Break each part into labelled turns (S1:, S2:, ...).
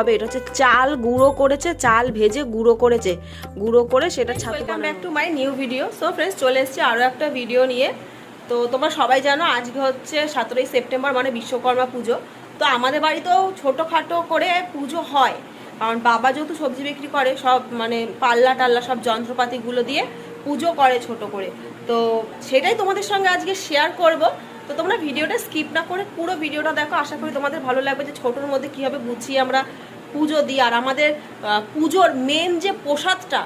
S1: হবে। এটা হচ্ছে চাল গুঁড়ো করেছে চাল ভেজে গুঁড়ো করেছে। গুঁড়ো করে সেটা ছাতু
S2: welcome back to my new video so friends চলে এসেছি আরও একটা ভিডিও নিয়ে। তো তোমরা সবাই জানো আজকে হচ্ছে সতেরোই সেপ্টেম্বর মানে বিশ্বকর্মা পুজো। তো আমাদের বাড়িতেও ছোটোখাটো করে পুজো হয়। কারণ বাবা যেহেতু সবজি বিক্রি করে সব মানে পাল্লা টাল্লা সব যন্ত্রপাতিগুলো দিয়ে পুজো করে ছোট করে। তো সেটাই তোমাদের সঙ্গে আজকে শেয়ার করব। তো তোমরা ভিডিওটা স্কিপ না করে পুরো ভিডিওটা দেখো। আশা করি তোমাদের ভালো লাগবে যে ছোটোর মধ্যে কীভাবে গুছিয়ে আমরা পুজো দিই। আর আমাদের পুজোর মেন যে প্রসাদটা,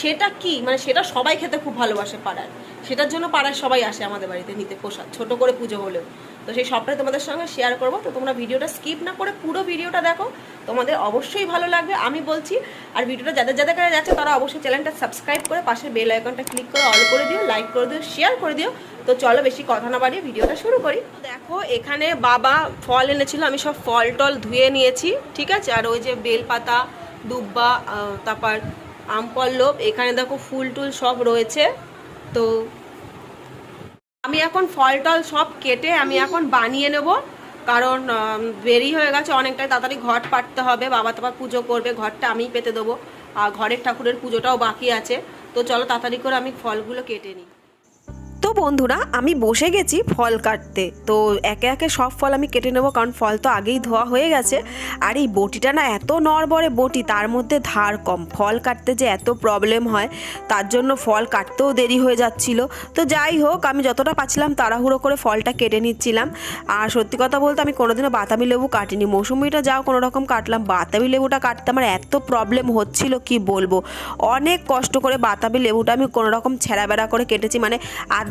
S2: সেটা কি? মানে সেটা সবাই খেতে খুব ভালোবাসে পাড়ার সেটার জন্য পাড়ার সবাই আসে আমাদের বাড়িতে নিতে প্রসাদ, ছোট করে পুজো হলেও। তো সেই সবটাই তোমাদের সঙ্গে শেয়ার করব। তো তোমরা ভিডিওটা স্কিপ না করে পুরো ভিডিওটা দেখো। তোমাদের অবশ্যই ভালো লাগবে, আমি বলছি। আর ভিডিওটা যাদের যাদের কাছে যাচ্ছে, তারা অবশ্যই চ্যানেলটা সাবস্ক্রাইব করে পাশের বেল আইকনটা ক্লিক করে অল করে দিও লাইক করে দিও শেয়ার করে দিও। তো চলো বেশি কথা না বাড়িয়ে ভিডিওটা শুরু করি। দেখো, এখানে বাবা ফল এনেছিল, আমি সব ফল টল ধুয়ে নিয়েছি, ঠিক আছে? আর ওই যে বেলপাতা, দুব্বা তারপর আমপল্লব, এখানে দেখো ফুল টুল সব রয়েছে। তো আমি এখন ফল টল সব কেটে আমি এখন বানিয়ে নেব। কারণ দেরি হয়ে গেছে অনেকটাই, তাড়াতাড়ি ঘট পাটতে হবে, বাবা তোমার পুজো করবে, ঘরটা আমিই পেতে দেবো। আর ঘরের ঠাকুরের পুজোটাও বাকি আছে। তো চলো তাড়াতাড়ি করে আমি ফলগুলো কেটে নিই।
S1: তো বন্ধুরা, আমি বসে গেছি ফল কাটতে। তো একে একে সব ফল আমি কেটে নেব, কারণ ফল তো আগেই ধোয়া হয়ে গেছে। আর এই বটিটা না এত নড়বড়ে বটি, তার মধ্যে ধার কম। ফল কাটতে যে এত প্রবলেম হয়, তার জন্য ফল কাটতেও দেরি হয়ে যাচ্ছিল। তো যাই হোক, আমি যতটা পাচ্ছিলাম তাড়াহুড়ো করে ফলটা কেটে নিচ্ছিলাম। আর সত্যি কথা বলতে আমি কোনোদিনও বাতাবি লেবু কাটিনি। মৌসুমিটা যাও কোনো রকম কাটলাম। বাতাবি লেবুটা কাটতে আমার এত প্রবলেম হচ্ছিল, কি বলব? অনেক কষ্ট করে বাতাবি লেবুটা আমি কোনো রকম ছেঁড়া বেড়া করে কেটেছি। মানে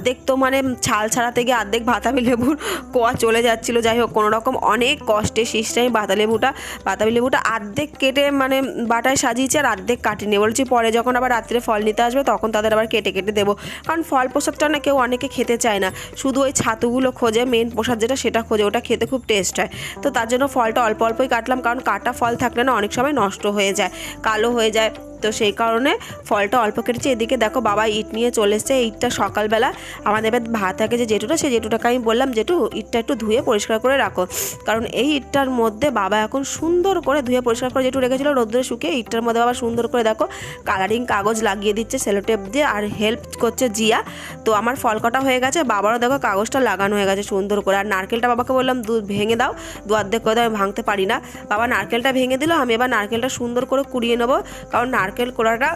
S1: অর্ধেক তো মানে ছাল ছাড়াতে গিয়ে অর্ধেক বাতাবি লেবুর কোয়া চলে যাচ্ছিল। যাই হোক, কোনো রকম অনেক কষ্টে শীষটা আমি বাতা লেবুটা, বাতাবি লেবুটা অর্ধেক কেটে মানে বাটায় সাজিয়েছি আর অর্ধেক কাটিনি। বলছি পরে যখন আবার রাত্রে ফল নিতে আসবে তখন তাদের আবার কেটে কেটে দেবো। কারণ ফল প্রসাদটা না কেউ অনেকে খেতে চায় না। শুধু ওই ছাতুগুলো খোঁজে মেন প্রসাদ যেটা সেটা খোঁজে, ওটা খেতে খুব টেস্ট হয়। তো তার জন্য ফলটা অল্প অল্পই কাটলাম, কারণ কাটা ফল থাকলে না অনেক সময় নষ্ট হয়ে যায়, কালো হয়ে যায়। তো সেই কারণে ফলটা অল্প কেটেছে। এদিকে দেখো বাবা ইট নিয়ে চলে এসছে। ইটটা সকালবেলা আমাদের এবার ভাত থাকে যে জেঠুটা সেই জেঠুটাকে আমি বললাম জেঠু ইটটা একটু ধুয়ে পরিষ্কার করে রাখো। কারণ এই ইটটার মধ্যে বাবা এখন সুন্দর করে ধুয়ে পরিষ্কার করে জেঠু রেখেছিল রোদ্রে শুকিয়ে। ইটটার মধ্যে বাবা সুন্দর করে দেখো কালারিং কাগজ লাগিয়ে দিচ্ছে সেলোটেপ দিয়ে আর হেল্প করছে জিয়া। তো আমার ফল কটা হয়ে গেছে? বাবারও দেখো কাগজটা লাগানো হয়ে গেছে সুন্দর করে। আর নারকেলটা বাবাকে বললাম দুধ ভেঙে দাও দু অর্ধেক করে দাও, আমি ভাঙতে পারি না। বাবা নারকেলটা ভেঙে দিল আমি এবার নারকেলটা সুন্দর করে কুড়িয়ে নেব। কারণ নারকেল কোড়াটা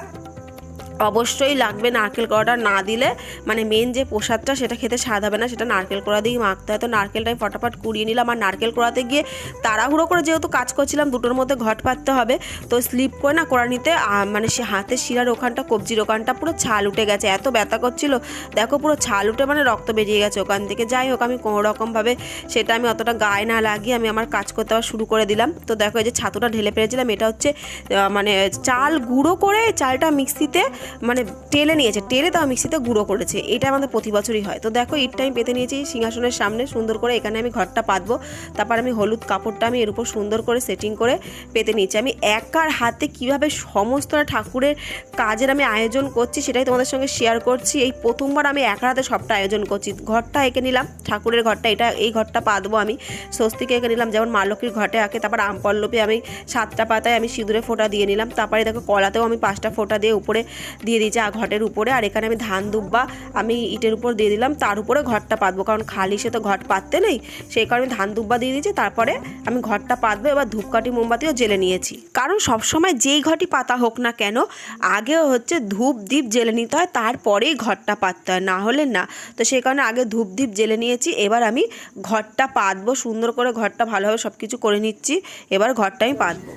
S1: অবশ্যই লাগবে নারকেল কোড়াটা না দিলে মানে মেন যে প্রসাদটা সেটা খেতে স্বাদ হবে না, সেটা নারকেল কোড়া দিয়েই মাখতে হয়। তো নারকেলটা আমি ফটাফট কুড়িয়ে নিলাম। আর নারকেল কোড়াতে গিয়ে তাড়াহুড়ো করে যেহেতু কাজ করছিলাম, দুটোর মধ্যে ঘট পাততে হবে। তো স্লিপ করে না কোড়া নিতে মানে সে হাতের শিরার ওখানটা, কবজির ওখানটা পুরো ছাল উঠে গেছে। এত ব্যথা করছিল। দেখো পুরো ছাল উঠে মানে রক্ত বেরিয়ে গেছে ওখান থেকে। যাই হোক, আমি কোনো রকমভাবে সেটা আমি অতটা গায়ে না লাগিয়ে আমি আমার কাজ করতে আবার শুরু করে দিলাম। তো দেখো এই যে ছাতুটা ঢেলে পেরেছিলাম এটা হচ্ছে মানে চাল গুঁড়ো করে, চালটা মিক্সিতে মানে টেলে নিয়েছে, টেলে তাও মিক্সিতে গুঁড়ো করেছে। এটা আমাদের প্রতি বছরই হয়। তো দেখো ইটটা আমি পেতে নিয়েছি সিংহাসনের সামনে, সুন্দর করে এখানে আমি ঘরটা পাতবো। তারপর আমি হলুদ কাপড়টা আমি এর উপর সুন্দর করে সেটিং করে পেতে নিয়েছি আমি একার হাতে কীভাবে সমস্ত ঠাকুরের কাজের আমি আয়োজন করছি সেটাই তোমাদের সঙ্গে শেয়ার করছি। এই প্রথমবার আমি একার হাতে সবটা আয়োজন করছি। ঘরটা এঁকে নিলাম, ঠাকুরের ঘরটা, এটা এই ঘরটা পাতবো আমি। স্বস্তিকে এঁকে নিলাম, যেমন মা লক্ষ্মীর ঘটে আঁকে, তারপর আমপল্লবে আমি সাতটা পাতায় আমি সিঁদুরে ফোঁটা দিয়ে নিলাম। তারপরে দেখো, কলাতেও আমি পাঁচটা ফোঁটা দিয়ে উপরে দিয়ে দিয়েছি আর ঘটের উপরে। আর এখানে আমি ধান দুব্বা আমি ইটের উপর দিয়ে দিলাম, তার উপরে ঘরটা পাতবো। কারণ খালি সে তো ঘট পাততে নেই, সেই কারণে ধান দুব্বা দিয়ে দিয়েছি, তারপরে আমি ঘরটা পাতবো, এবার ধূপকাঠি মোমবাতিও জেলে নিয়েছি। কারণ সবসময় যেই ঘটি পাতা হোক না কেন আগে হচ্ছে ধূপ দ্বীপ জেলে নিতে হয়, তারপরেই ঘরটা পাততে হয়, না হলে না। তো সেই কারণে আগে ধূপ দ্বীপ জেলে নিয়েছি, এবার আমি ঘরটা পাতবো, সুন্দর করে ঘরটা ভালোভাবে সব কিছু করে নিচ্ছি, এবার ঘরটা আমি পাতবো।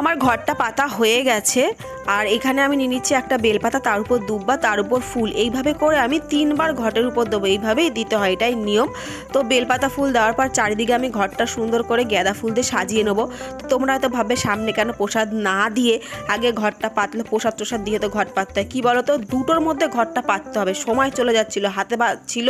S1: আমার ঘরটা পাতা হয়ে গেছে, আর এখানে আমি নিয়ে নিচ্ছি একটা বেলপাতা, তার উপর দুব্বা তার উপর ফুল। এইভাবে করে আমি তিনবার ঘটের উপর দেবো, এইভাবেই দিতে হয়, এটাই নিয়ম। তো বেলপাতা ফুল দেওয়ার পর চারিদিকে আমি ঘরটা সুন্দর করে গাঁদা ফুল দিয়ে সাজিয়ে নেব। তো তোমরা হয়তো ভাববে, সামনে কেন প্রসাদ না দিয়ে আগে ঘরটা পাতলে, প্রসাদ টোসাদ দিয়ে তো ঘট পাততে হয়। কী বলো তো দুটোর মধ্যে ঘরটা পাততে হবে, সময় চলে যাচ্ছিল, হাতে ছিল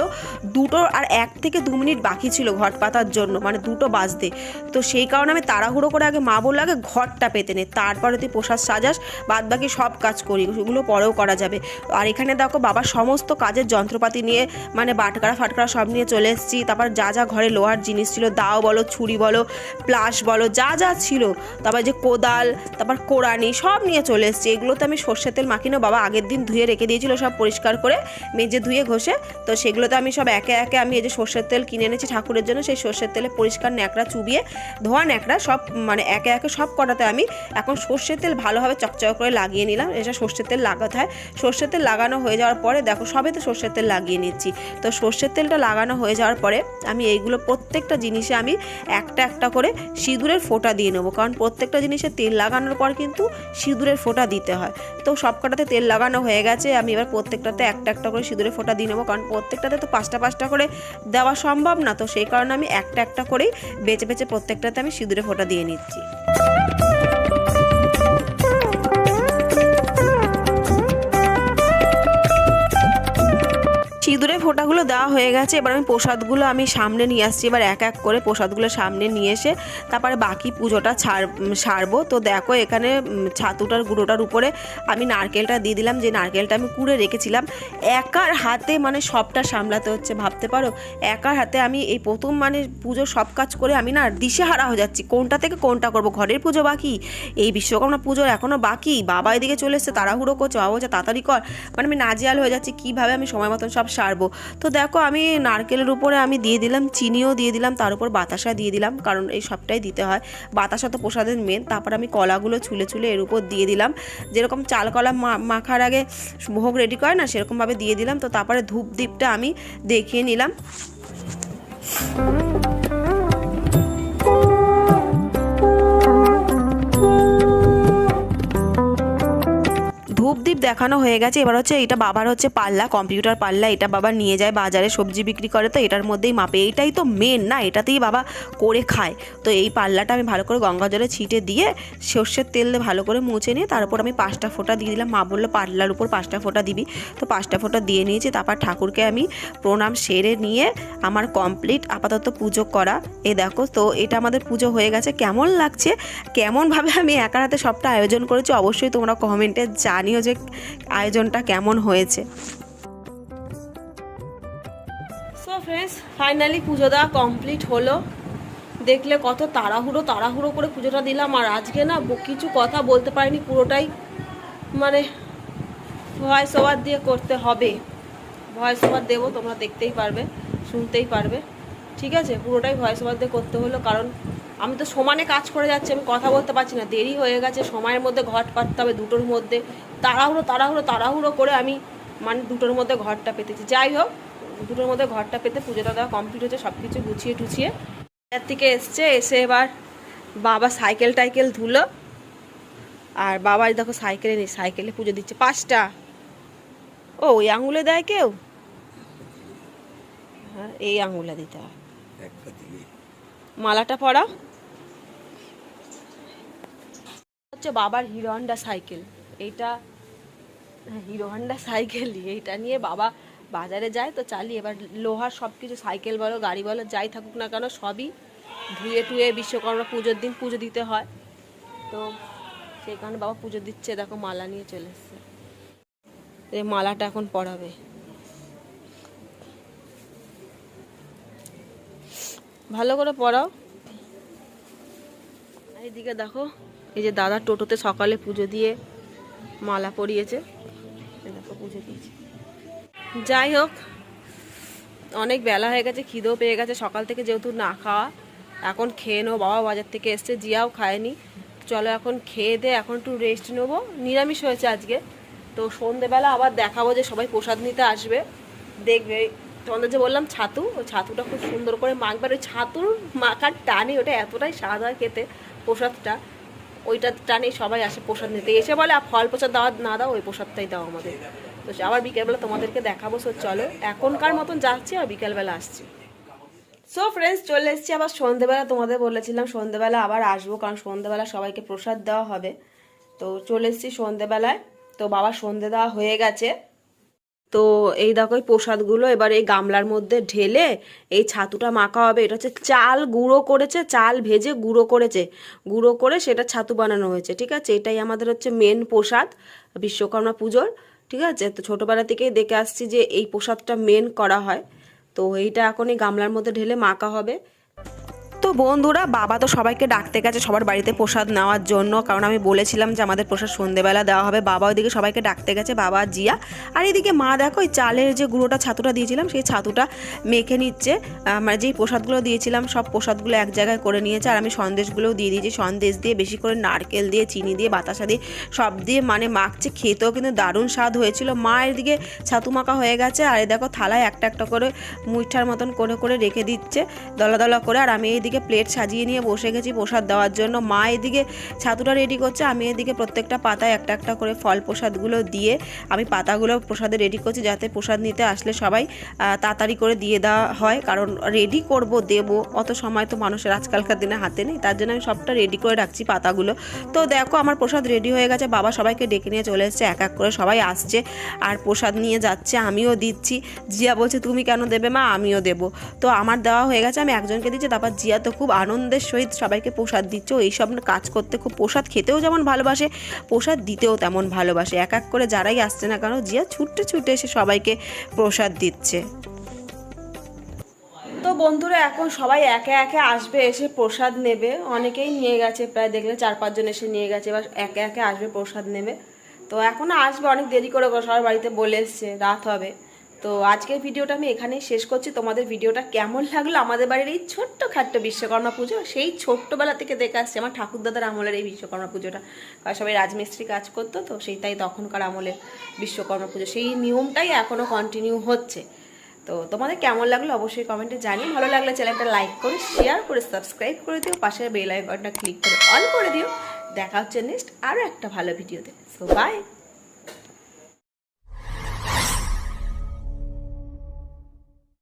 S1: দুটো আর এক থেকে দু মিনিট বাকি ছিল ঘট পাতার জন্য মানে দুটো বাজতে। তো সেই কারণে আমি তাড়াহুড়ো করে আগে মা বলল, আগে ঘরটা পেতে নে। তারপরে তুই প্রসাদ সাজাস বাদ বাকি সব কাজ করি সেগুলো পরেও করা যাবে। আর এখানে দেখো বাবা সমস্ত কাজের যন্ত্রপাতি নিয়ে মানে বাটকারা ফাটকারা সব নিয়ে চলে এসেছি। তারপর যা যা ঘরে লোহার জিনিস ছিল, দাও বলো, ছুরি বলো, প্লাস বলো, যা যা ছিল, তারপর যে কোদাল, তারপর কোরানি সব নিয়ে চলে এসেছি। এগুলো তো আমি সর্ষের তেল মাখিনো বাবা আগের দিন ধুয়ে রেখে দিয়েছিল, সব পরিষ্কার করে মেজে ধুয়ে ঘষে। তো সেগুলোতে আমি সব একে একে আমি এই যে সর্ষের তেল কিনে এনেছি ঠাকুরের জন্য, সেই সর্ষের তেলে পরিষ্কার ন্যাকড়া চুবিয়ে, ধোয়া ন্যাকড়া সব মানে একে একে সব কটাতে আমি এখন সর্ষের তেল ভালোভাবে চকচক করে লাগিয়ে নিলাম। এটা সর্ষের তেল লাগাতে হয়। সর্ষের তেল লাগানো হয়ে যাওয়ার পরে দেখো সবে তো সর্ষের তেল লাগিয়ে নিচ্ছি। তো সর্ষের তেলটা লাগানো হয়ে যাওয়ার পরে আমি এইগুলো প্রত্যেকটা জিনিসে আমি একটা একটা করে সিঁদুরের ফোঁটা দিয়ে নেব। কারণ প্রত্যেকটা জিনিসে তেল লাগানোর পর কিন্তু সিঁদুরের ফোঁটা দিতে হয়। তো সব কটাতে তেল লাগানো হয়ে গেছে। আমি এবার প্রত্যেকটাতে একটা একটা করে সিঁদুরের ফোঁটা দিয়ে নেব। কারণ প্রত্যেকটাতে তো পাঁচটা পাঁচটা করে দেওয়া সম্ভব না। তো সেই কারণে আমি একটা একটা করেই বেছে বেছে প্রত্যেকটাতে আমি সিঁদুরের ফোঁটা দিয়ে নিচ্ছি। সিঁদুরে ফোঁটাগুলো দেওয়া হয়ে গেছে, এবার আমি প্রসাদগুলো আমি সামনে নিয়ে আসছি। এবার এক এক করে প্রসাদগুলো সামনে নিয়ে এসে তারপরে বাকি পুজোটা ছাড় সারবো। তো দেখো এখানে ছাতুটার গুঁড়োটার উপরে আমি নারকেলটা দিয়ে দিলাম, যে নারকেলটা আমি কুড়ে রেখেছিলাম। একার হাতে মানে সবটা সামলাতে হচ্ছে, ভাবতে পারো? একার হাতে আমি এই প্রথম মানে পুজো সব কাজ করে আমি না দিশেহারা হয়ে যাচ্ছি। কোনটা থেকে কোনটা করব? ঘরের পুজো বাকি? এই বিশ্বকর্মা পুজোর এখনও বাকি? বাবা এদিকে চলে এসছে, তাড়াহুড়ো করছে, বাবা বলছে, তাড়াতাড়ি কর। মানে আমি নাজিয়াল হয়ে যাচ্ছি, কীভাবে আমি সময় মতন সব সারবো। তো দেখো, আমি নারকেলের উপরে আমি দিয়ে দিলাম, চিনিও দিয়ে দিলাম, তার উপর বাতাসা দিয়ে দিলাম, কারণ এই সবটাই দিতে হয়। বাতাসা তো প্রসাদের মেন তারপর আমি কলাগুলো ছুলে ছুলে এর উপর দিয়ে দিলাম। যেরকম চাল কলা মাখার আগে ভোগ রেডি করে না, সেরকমভাবে দিয়ে দিলাম। তো তারপরে ধূপ দ্বীপটা আমি দেখিয়ে নিলাম। ধূপদীপ দেখানো হয়ে গেছে। এবার হচ্ছে এটা বাবার হচ্ছে পাল্লা, কম্পিউটার পাল্লা, এটা বাবা নিয়ে যায় বাজারে, সবজি বিক্রি করে। তো এটার মধ্যেই মাপে। এইটাই তো মেন না, এটাতেই বাবা করে খায়। তো এই পাল্লাটা আমি ভালো করে গঙ্গা জলে ছিটে দিয়ে সর্ষের তেল দিয়ে ভালো করে মুছে নিয়ে তারপর আমি পাঁচটা ফোঁটা দিয়ে দিলাম। মা বলল, পাল্লার উপর পাঁচটা ফোঁটা দিবি। তো পাঁচটা ফোঁটা দিয়ে নিয়েছি। তারপর ঠাকুরকে আমি প্রণাম সেরে নিয়ে আমার কমপ্লিট আপাতত পুজো করা। এ দেখো, তো এটা আমাদের পুজো হয়ে গেছে। কেমন লাগছে? কেমনভাবে আমি একার হাতে সবটা আয়োজন করেছি অবশ্যই তোমরা কমেন্টে জানিও। যে আয়োজনটা কেমন হয়েছে।
S2: ফাইনালি পুজো দেওয়া কমপ্লিট হলো। দেখলে কত তাড়াহুড়ো তাড়াহুড়ো করে পুজোটা দিলাম। আর আজকে না কিছু কথা বলতে পারিনি, পুরোটাই মানে ভয়েস ওভার দিয়ে করতে হবে। ভয়েস ওভার দেবো, তোমরা দেখতেই পারবে, শুনতেই পারবে। ঠিক আছে? পুরোটাই ভয়েস ওভার দিয়ে করতে হলো, কারণ আমি তো সমানে কাজ করে যাচ্ছি, আমি কথা বলতে পারছি না। দেরি হয়ে গেছে, সময়ের মধ্যে ঘট পাততে হবে, দুটোর মধ্যে। তাড়াহুড়ো তাড়াহুড়ো তাড়াহুড়ো করে আমি মানে দুটোর মধ্যে ঘরটা পেতেছি। যাই হোক, দুটোর মধ্যে ঘরটা পেতে পুজোটা দেওয়া কমপ্লিট হচ্ছে সব কিছু গুছিয়ে টুছিয়ে। এর থেকে এসছে, এসে এবার বাবা সাইকেল টাইকেল ধুলো। আর বাবা দেখো সাইকেলে নেই, সাইকেলে পুজো দিচ্ছে। পাঁচটা। ও, ওই আঙুলে দেয় কেউ? হ্যাঁ এই আঙুলে দিতে হয়। মালাটা পরা হচ্ছে বাবার হিরো হন্ডা সাইকেল। এইটা হিরো হন্ডা সাইকেল এইটা নিয়ে বাবা বাজারে যায় তো চালিয়ে, এবার লোহার সব কিছু সাইকেল বলো, গাড়ি বলো, যাই থাকুক না কেন সবই ধুয়ে টুয়ে বিশ্বকর্মা পুজোর দিন পুজো দিতে হয়। তো সেই কারণে বাবা পুজো দিচ্ছে, দেখো মালা নিয়ে চলে এসছে। এই মালাটা এখন পরাবে। ভালো করে পড়াও এইদিকে দেখো, এই যে দাদা টোটোতে সকালে পুজো দিয়ে মালা পরিয়েছে। দেখো পুজো দিয়েছে। যাই হোক, অনেক বেলা হয়ে গেছে, খিদেও পেয়ে গেছে। সকাল থেকে যেহেতু না খাওয়া, এখন খেয়ে নেব। বাবা বাজার থেকে এসছে, জিয়াও খায়নি। চলো এখন খেয়ে দে, এখন একটু রেস্ট নেব। নিরামিষ হয়েছে আজকে। তো সন্ধেবেলা আবার দেখাবো যে সবাই প্রসাদ নিতে আসবে। দেখবে, তোমাদের যে বললাম ছাতু, ওই ছাতুটা খুব সুন্দর করে মাখবে। আর ওই ছাতুর মাখার টানে ওটা এতটাই স্বাদ হয় খেতে, প্রসাদটা। ওইটা টানে সবাই আসে প্রসাদ নিতে। এসে বলে আর ফল প্রসাদ দাওয়া না দাও, ওই প্রসাদটাই দাও আমাদের। তো আবার বিকেলবেলা তোমাদেরকে দেখাবো, সো চলো, এখনকার মতন যাচ্ছি আর বিকেলবেলা আসছি। সো ফ্রেন্ডস চলে এসেছি আবার সন্ধেবেলা, তোমাদের বলেছিলাম সন্ধ্যেবেলা আবার আসব, কারণ সন্ধেবেলা সবাইকে প্রসাদ দেওয়া হবে। তো চলে এসেছি সন্ধেবেলায়। তো বাবা, সন্ধে দেওয়া হয়ে গেছে। তো এই দেখো এই প্রসাদগুলো এবার এই গামলার মধ্যে ঢেলে এই ছাতুটা মাখা হবে। এটা হচ্ছে চাল গুঁড়ো করেছে, চাল ভেজে গুঁড়ো করেছে। গুঁড়ো করে সেটা ছাতু বানানো হয়েছে, ঠিক আছে? এটাই আমাদের হচ্ছে মেন প্রসাদ বিশ্বকর্মা পুজোর, ঠিক আছে? তো ছোটোবেলা থেকেই দেখে আসছি যে এই প্রসাদটা মেন করা হয়। তো এইটা এখন এই গামলার মধ্যে ঢেলে মাখা হবে। বন্ধুরা, বাবা তো সবাইকে ডাকতে গেছে সবার বাড়িতে প্রসাদ নেওয়ার জন্য। কারণ আমি বলেছিলাম যে আমাদের প্রসাদ সন্ধেবেলা দেওয়া হবে। বাবা ওইদিকে সবাইকে ডাকতে গেছে, বাবা জিয়া। আর এদিকে মা দেখো, ওই চালের যে গুঁড়োটা ছাতুটা দিয়েছিলাম, সেই ছাতুটা মেখে নিচ্ছে। মানে যেই প্রসাদগুলো দিয়েছিলাম, সব প্রসাদগুলো এক জায়গায় করে নিয়েছে। আর আমি সন্দেশগুলোও দিয়ে দিয়েছি। সন্দেশ দিয়ে বেশি করে নারকেল দিয়ে, চিনি দিয়ে, বাতাসা দিয়ে, সব দিয়ে মানে মাখছে। খেতেও কিন্তু দারুণ স্বাদ হয়েছিল। মা এদিকে ছাতু মাখা হয়ে গেছে। আর এই দেখো থালায় একটা একটা করে মুইঠার মতন করে করে রেখে দিচ্ছে, দলা দলা করে। আর আমি এইদিকে প্লেট সাজিয়ে নিয়ে বসে গেছি প্রসাদ দেওয়ার জন্য। মা এদিকে ছাতুটা রেডি করছে, আমি এদিকে প্রত্যেকটা পাতায় একটা একটা করে ফল প্রসাদগুলো দিয়ে আমি পাতাগুলো প্রসাদে রেডি করছি যাতে প্রসাদ নিতে আসলে সবাই তাড়াতাড়ি করে দিয়ে দেওয়া হয়। কারণ রেডি করব, দেব, অত সময় তো মানুষের আজকালকার দিনে হাতে নেই, তার জন্য আমি সবটা রেডি করে রাখছি পাতাগুলো। তো দেখো, আমার প্রসাদ রেডি হয়ে গেছে, বাবা সবাইকে ডেকে নিয়ে চলে এসছে, এক এক করে সবাই আসছে আর প্রসাদ নিয়ে যাচ্ছে, আমিও দিচ্ছি। জিয়া বলছে, তুমি কেন দেবে মা? আমিও দেবো। তো আমার দেওয়া হয়ে গেছে, আমি একজনকে দিচ্ছি, তারপর জিয়া তো খুব আনন্দের সহিত সবাইকে প্রসাদ দিচ্ছে। এইসব কাজ করতে খুব প্রসাদ খেতেও যেমন ভালোবাসে, প্রসাদ দিতেও তেমন ভালোবাসে। এক এক করে যারাই আসছে না কেন, জিয়া ছুটতে ছুটে এসে সবাইকে প্রসাদ দিচ্ছে। তো বন্ধুরা, এখন সবাই একে একে আসবে এসে প্রসাদ নেবে। অনেকেই নিয়ে গেছে, প্রায় দেখলে চার পাঁচজন এসে নিয়ে গেছে, এবার একে একে আসবে প্রসাদ নেবে। তো এখনও আসবে, অনেক দেরি করে সবার বাড়িতে বলে এসছে, রাত হবে। তো আজকের ভিডিওটা আমি এখানেই শেষ করছি। তোমাদের ভিডিওটা কেমন লাগল? আমাদের বাড়ির এই ছোট্ট খাট্ট বিশ্বকর্মা পুজো, সেই ছোট্টবেলা থেকে দেখে আসছে আমার ঠাকুরদাদার আমলের এই বিশ্বকর্মা পুজোটা। কারণ সবাই রাজমিস্ত্রি কাজ করতো, তো সেই তাই তখনকার আমলের বিশ্বকর্মা পুজো। সেই নিয়মটাই এখনও কন্টিনিউ হচ্ছে। তো তোমাদের কেমন লাগল অবশ্যই কমেন্টে জানি ভালো লাগলে চ্যানেলটা লাইক করে শেয়ার করে সাবস্ক্রাইব করে দিও। পাশের বেল আইকনটা ক্লিক করে অল করে দিও। দেখা হচ্ছে নেক্সট আরও একটা ভালো ভিডিওতে সো বাই